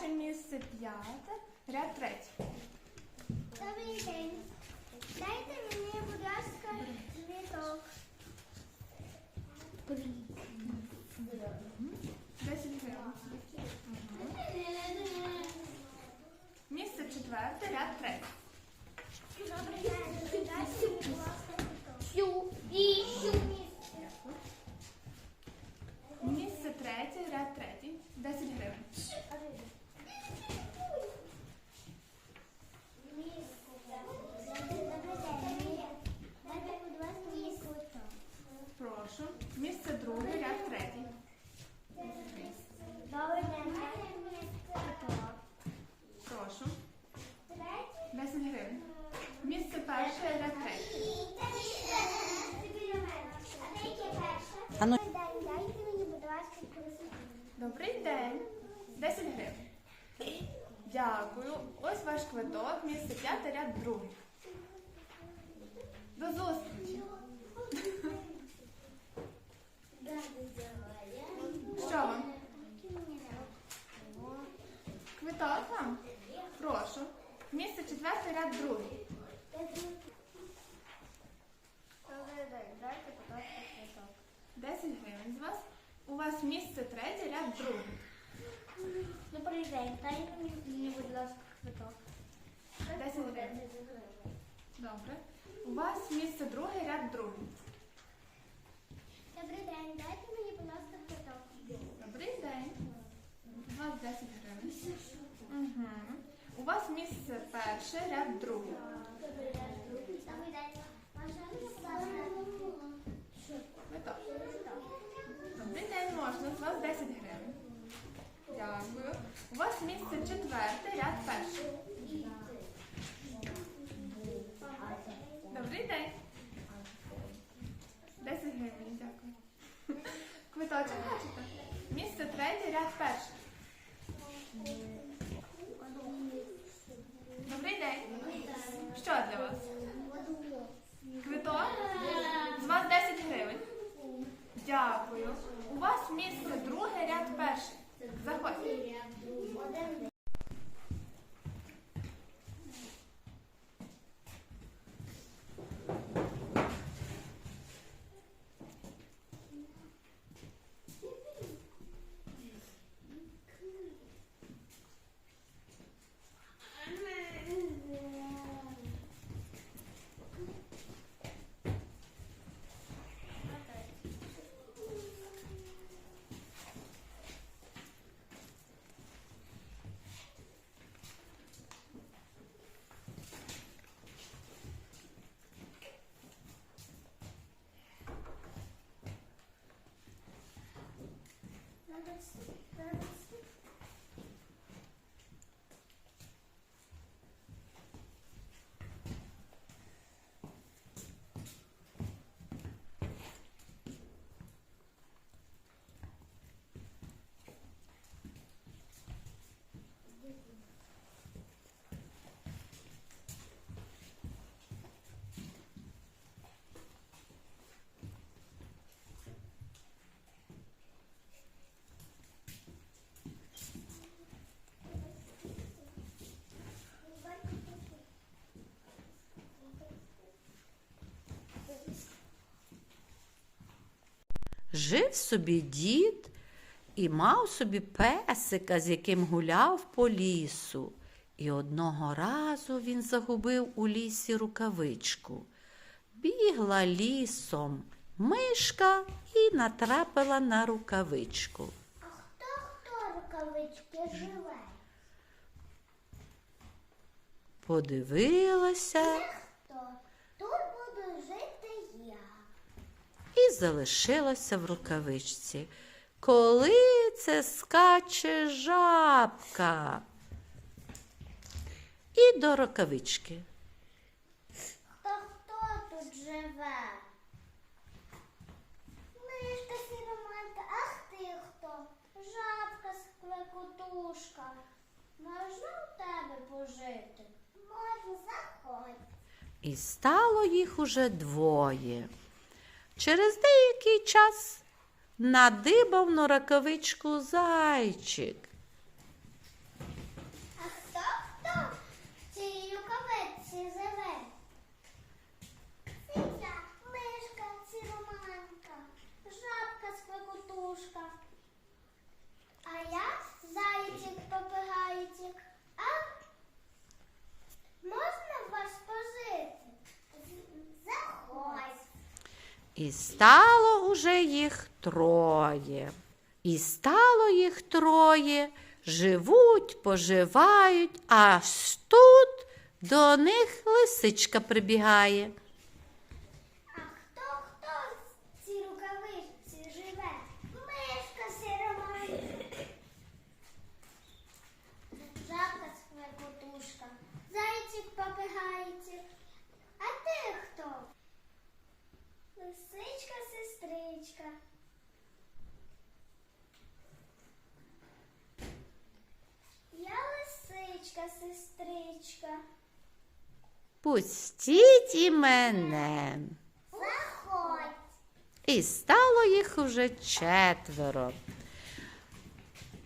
Ваше місце п'яте, ряд третій. Добрий день. Дайте мені, будь ласка, квіток. 10 гривень. Місце четверте, ряд третій. Добрий день. Дайте мені, будь ласка, квіток. Сю. І сю. Місце третє, ряд третій. 10 гривень. Дайте, будь ласка, мені квіток. Прошу. Місце друге, ряд третій. Добрий день. Дайте мені квіток. Прошу. Третій. 10 гривень. Місце перше, ряд третій. А ну- Дайте мені, будь ласка. Добрий день. 10 гривень. Дякую. Ось ваш квиток, місце п'яте, ряд другий. До зустрічі. Що вам? Квиток вам? Прошу. Місце четверте, ряд другий. Добрий день, дайте, будь ласка, квіток. 10 гривень з вас. У вас місце третє, ряд другий. Добрий день, дайте мені, будь ласка, квиток. 10 гривень. Добре. У вас місце друге, ряд другий. Добрий день, дайте мені, будь ласка, квиток. Добрий день. У вас 10 гривень. Угу. Вас місце перше, ряд другий. Добрий день. Можна. З вас 10 гривень. Дякую. У вас місце четверте, ряд перший. Добрий день. 10 гривень, дякую. Квиточок бачите? Місце третє, ряд перший. Добрий день. Що для вас? Квиток? З вас 10 гривень. Дякую. У вас місце друге, ряд перший. Заходьте. Thanks. Жив собі дід і мав собі песика, з яким гуляв по лісу. І одного разу він загубив у лісі рукавичку. Бігла лісом мишка і натрапила на рукавичку. А хто хто рукавички живе? Подивилася Хто? Тут. І залишилася в рукавичці. Коли це скаче жабка? І до рукавички. Хто хто тут живе? Мишка сіроманка, ах ти хто? Жабка склекотушка. Можна у тебе пожити? Можна, заходь. І стало їх уже двоє. Через деякий час надибав на раковичку зайчик. живе? Циця, мишка, сіроманка, жабка, сквекотушка. А я зайчик, попигайчик. А можна в вас пожити? З- Заходь. І стало уже їх троє. І стало їх троє, живуть, поживають, аж тут до них лисичка прибігає. А хто хто в цій рукавичці живе? Мишка сіроманка. Жабка сквекотушка, зайчик попигайчик. А ти хто? Лисичка сестричка. Я лисичка сестричка. Пустіть і мене. Заходь. І стало їх уже четверо.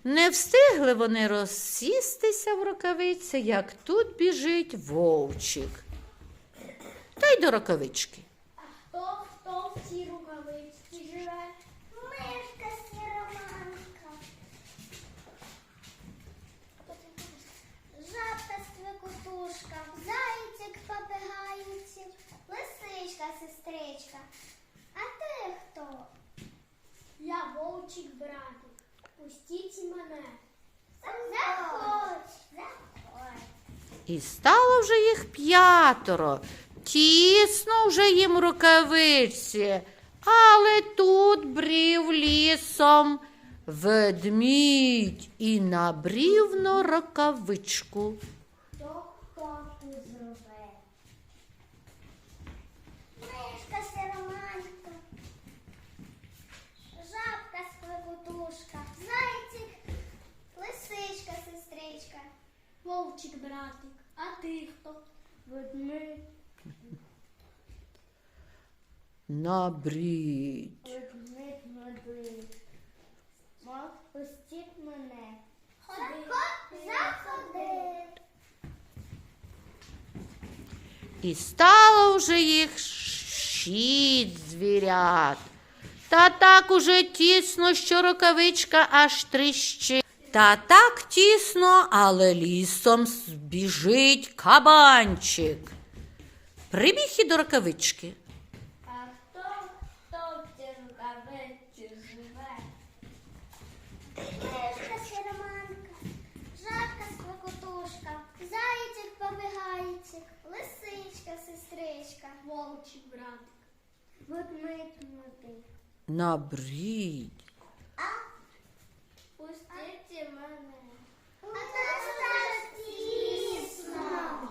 Не встигли вони розсістися в рукавиці, як тут біжить вовчик. Та й до рукавички. А хто хто в цій рукавичці живе? Мишка сіроманка. Жабка сквекотушка, зайчик попигайчик, лисичка сестричка. А ти хто? Я вовчик братик. Пустіть мене. Заходь. Заходь. І стало вже їх п'ятеро. Тісно вже їм рукавиці, але тут брів лісом ведмідь і набрів на рукавичку. Хто хто тут живе? Мишка сироманка, жабка сквекотушка, зайчик, лисичка сестричка. Вовчик братик, а ти хто? Ведмидь. Набрідь. Ведмидь медведь. Мов пустіть мене. Ходи. Заходи. І стало вже їх шість звірят. Та так уже тісно, що рукавичка аж тріщить. Та так тісно, але лісом біжить кабанчик. Прибіг і до рукавички. А хто хто в цій рукавиці живе? Мишка сіроманка, жабка сквекотушка, зайчик побігайчик, лисичка сестричка, вовчик братик, ведмидь мотик. Набрідь. Пустіть мене. А нас так тісно.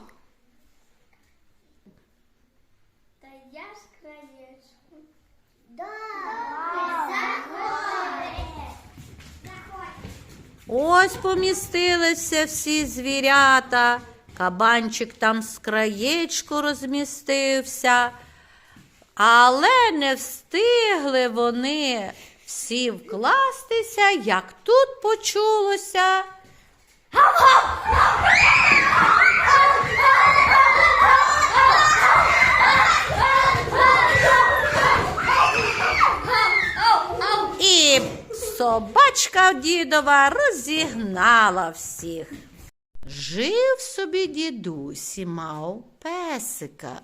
Та я ж краєчку. Ось помістилися всі звірята. Кабанчик там з краєчку розмістився. Але не встигли вони всі вкластися, як тут почулося. І собачка дідова розігнала всіх. Жив собі дідусь і мав песика,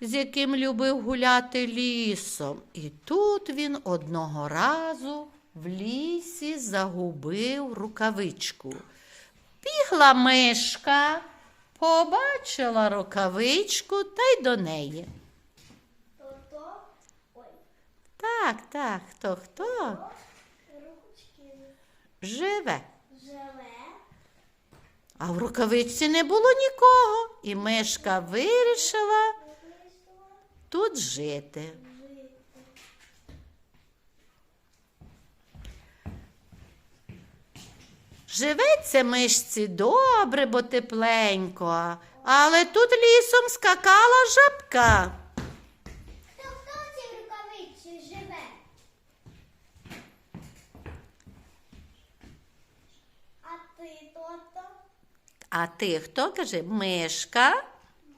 з яким любив гуляти лісом. І тут він одного разу в лісі загубив рукавичку. Бігла мишка, побачила рукавичку та й до неї. Так, так, хто хто живе. живе. А в рукавичці не було нікого, і мишка вирішила жити. Живеться мишці добре, бо тепленько, але тут лісом скакала жабка. Хто хто в цій рукавиці живе? А ти то-то? А ти хто каже? Мишка.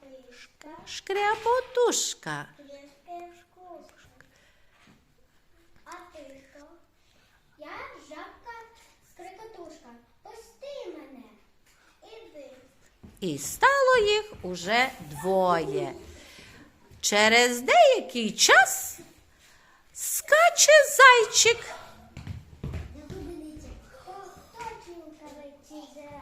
Мишка. шкряботушка. А ти хто? Я жабка скрикотушка. Пусти мене. Іди. І стало їх уже двоє. Через деякий час скаче зайчик. Хто хто ці рукавиці живе?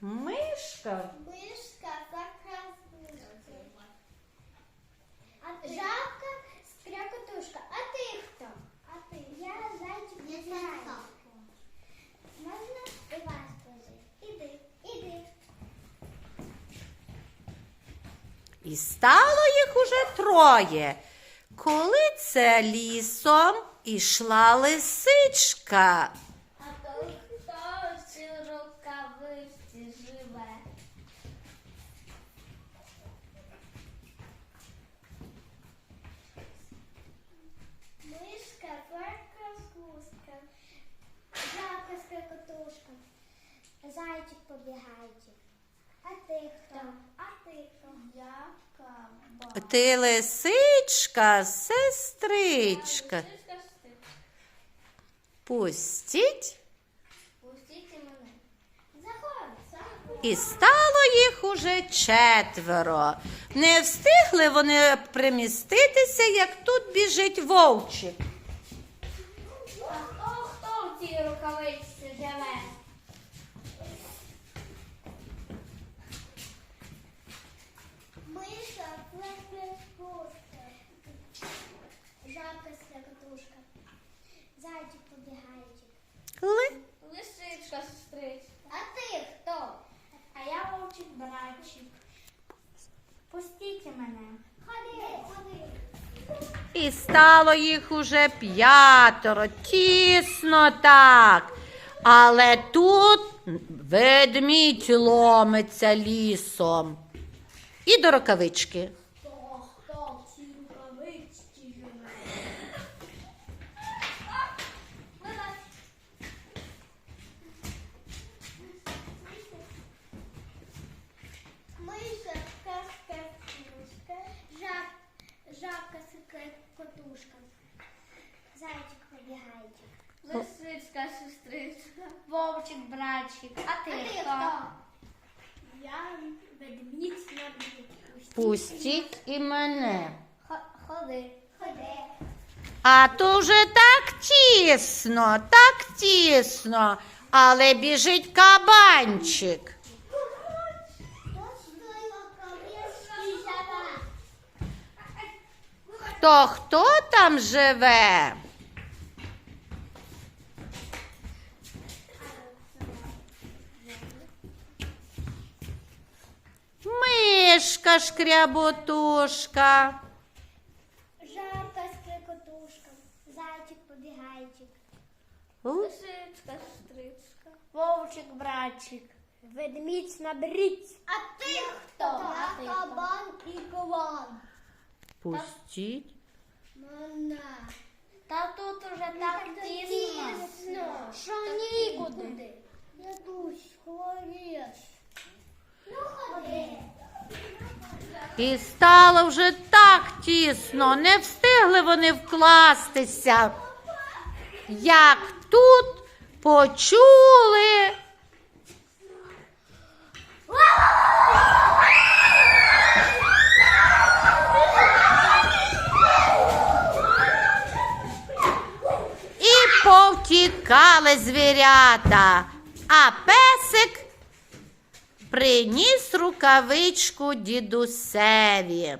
Мишка. Мишка закрасила. А Жабка скрякотушка. А ти хто? А ти? Я зайчик зайчик. Можна і вас позити? Іди, іди. І стало їх уже троє. Коли це лісом ішла лисичка. А то хто в цій рукавичці живе? Мишка, перка, скуска, жабка, скрикотушка, зайчик побігайчик. А ти хто? А ти хто? Я каба. Ти лисичка, сестричка. Пустіть. Пустіть мене. Заходь, заходь. І стало їх уже четверо. Не встигли вони приміститися, як тут біжить вовчик. А хто в цій рукавичці живе? Миша, плескушка, жабка скрякотушка, зайчик побігайчик. Ли. Лисичка, сестричка. А ти хто? А я вовчик братчик. Пустіть мене. Ходи, ходи. І стало їх уже п'ятеро, тісно так. Але тут ведмідь ломиться лісом. І до рукавички. Хто, хто в цій рукавичці живе? Миша, казка, жаб, жабка, котушка, зайчик, побігайчик. Лисичка, сестричка. Вовчик, братчик. А ти, хто? Я ведмідь на Пустіть і мене. Ходи. Ходи. А то вже так тісно, так тісно, але біжить кабанчик. Хто хто там живе? Мишка шкряботушка. Жарка скрикотушка, зайчик побігайчик, Лисичка, сестричка. вовчик братчик, ведмідь на бріць. А ти хто? Я кабан і кован. Пустіть. Мене. Та тут уже так тісно. Що нікуди? Дядусь, хворієш. Ну ходи. І стало вже так тісно, не встигли вони вкластися. Як тут почули. І повтікали звірята, а песик приніс рукавичку дідусеві.